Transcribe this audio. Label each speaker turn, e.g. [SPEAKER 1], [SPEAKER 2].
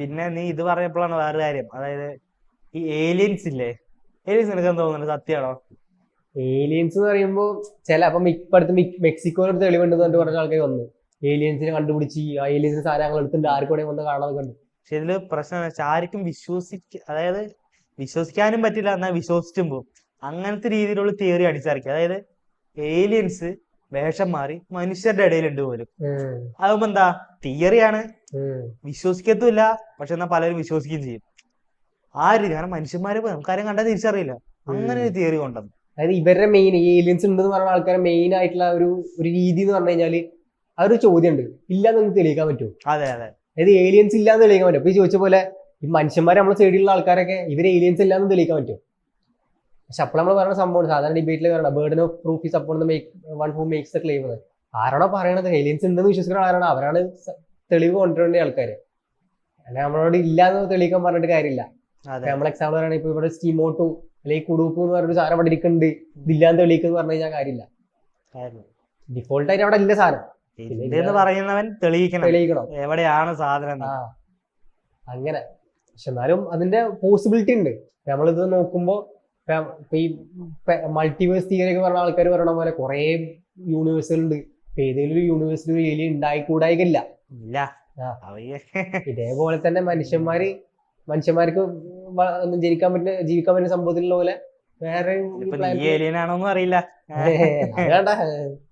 [SPEAKER 1] പിന്നെ നീ ഇത് പറഞ്ഞപ്പോഴാണ് വേറെ കാര്യം. അതായത് ഈ ഏലിയൻസ് ഇല്ലേ? ഏലിയൻസ് നിനക്ക് എന്താ തോന്നുന്നത് സത്യമാണോ?
[SPEAKER 2] ഏലിയൻസ് എന്ന് പറയുമ്പോൾ ചില അപ്പൊ ഇപ്പൊ അടുത്ത് മെക്സിക്കോയിൽ ഒരു തെളിവുണ്ടെന്ന് ആൾക്കാർ വന്നു. ഏലിയൻസിനെ കണ്ടുപിടിച്ച് ആ ഏലിയൻസിന് സാധനങ്ങൾ എടുത്തിട്ട് ആർക്കും കൂടെ വന്ന് കാണാതെ കണ്ടു
[SPEAKER 1] പക്ഷെ ഇതിൽ പ്രശ്നം ആർക്കും വിശ്വസിക്ക അതായത് വിശ്വസിക്കാനും പറ്റില്ല. എന്നാൽ വിശ്വസിച്ചും പോകും അങ്ങനത്തെ രീതിയിലുള്ള തിയറി അടിച്ചിറക്കി അതായത് ഏലിയൻസ് വേഷം മാറി മനുഷ്യരുടെ ഇടയിലുണ്ട് പോലും. അതാകുമ്പോ എന്താ? തിയറിയാണ് വിശ്വസിക്കത്തുമില്ല. പക്ഷെ എന്നാൽ പലരും വിശ്വസിക്കുകയും ചെയ്യും. ആ രീതി കാരണം മനുഷ്യന്മാര് നമുക്കാരും കണ്ടാൽ തിരിച്ചറിയില്ല. അങ്ങനെ ഒരു തിയറി കൊണ്ടുവന്നു.
[SPEAKER 2] അതായത് ഇവരുടെ മെയിൻ ഈ ഏലിയൻസ് ഉണ്ടെന്ന് പറയുന്ന ആൾക്കാരെ മെയിൻ ആയിട്ടുള്ള ഒരു ഒരു രീതി എന്ന് പറഞ്ഞു കഴിഞ്ഞാൽ അതൊരു ഒരു ചോദ്യം ഉണ്ട് ഇല്ലാന്ന് നിങ്ങൾക്ക് തെളിയിക്കാൻ പറ്റുമോ?
[SPEAKER 1] അതെ അതെ.
[SPEAKER 2] അതായത് ഏലിയൻസ് ഇല്ലാന്ന് തെളിയിക്കാൻ പറ്റും അപ്പൊ ഈ ചോദിച്ച പോലെ ഈ മനുഷ്യന്മാരെ നമ്മളെ സൈഡിലുള്ള ആൾക്കാരൊക്കെ ഇവർ ഏലിയൻസ് ഇല്ലാന്ന് തെളിയിക്കാൻ പറ്റും പക്ഷെ അപ്പോൾ നമ്മൾ പറയുന്ന സംഭവം സാധാരണ ഡിബേറ്റിൽ പറയണം ബേർഡൻ ഓഫ് പ്രൂഫ് ഈസ് അപ്പോൾ one who makes the claim ആരാണോ പറയണത്? ഏലിയൻസ് ഉണ്ടെന്ന് വിശ്വസിക്കുന്ന ആരാണോ? അവരാണ് തെളിവ് കൊണ്ടുവരേണ്ട ആൾക്കാര്. അല്ലെ നമ്മളോട് ഇല്ലാന്ന് തെളിയിക്കാൻ പറഞ്ഞിട്ട് കാര്യമില്ല. നമ്മൾ എക്സാമ്പിൾ പറയുകയാണെങ്കിൽ ഇപ്പൊ ഇവിടെ സ്റ്റീമോട്ടു അല്ലെങ്കിൽ കുടുപ്പ് എന്ന് പറഞ്ഞൊരു സാധനം അവിടെ ഇരിക്കുന്നുണ്ട്. ഇതില്ലാന്ന് തെളിയിക്കുന്നു പറഞ്ഞു കഴിഞ്ഞാൽ കാര്യമില്ല.
[SPEAKER 1] കാര്യം.
[SPEAKER 2] ഡിഫോൾട്ട് ആയിട്ട് അവിടെ ഇല്ല സാധനം.
[SPEAKER 1] എന്ന് പറയുന്നവൻ തെളിയിക്കണം.
[SPEAKER 2] തെളിയിക്കണം.
[SPEAKER 1] എവിടെയാണ് സാധനം
[SPEAKER 2] അങ്ങനെ. പക്ഷെ എന്നാലും അതിന്റെ പോസിബിലിറ്റി ഉണ്ട്. നമ്മളിത് നോക്കുമ്പോ ഈ മൾട്ടിവേഴ്സ് തിയറി ഒക്കെ പറഞ്ഞ ആൾക്കാർ പറയണ പോലെ കുറെ യൂണിവേഴ്സുകൾ ഉണ്ട് ഇപ്പൊ ഏതെങ്കിലും ഒരു യൂണിവേഴ്സിൽ ഒരു ഏലിയൻ ആ.
[SPEAKER 1] അവയെ
[SPEAKER 2] ഇതേപോലെ തന്നെ മനുഷ്യന്മാര് മനുഷ്യന്മാർക്ക് ഒന്നും ജനിക്കാൻ പറ്റുന്ന ജീവിക്കാൻ പറ്റുന്ന സംഭവത്തിലുള്ള പോലെ വേറെ
[SPEAKER 1] അറിയില്ല.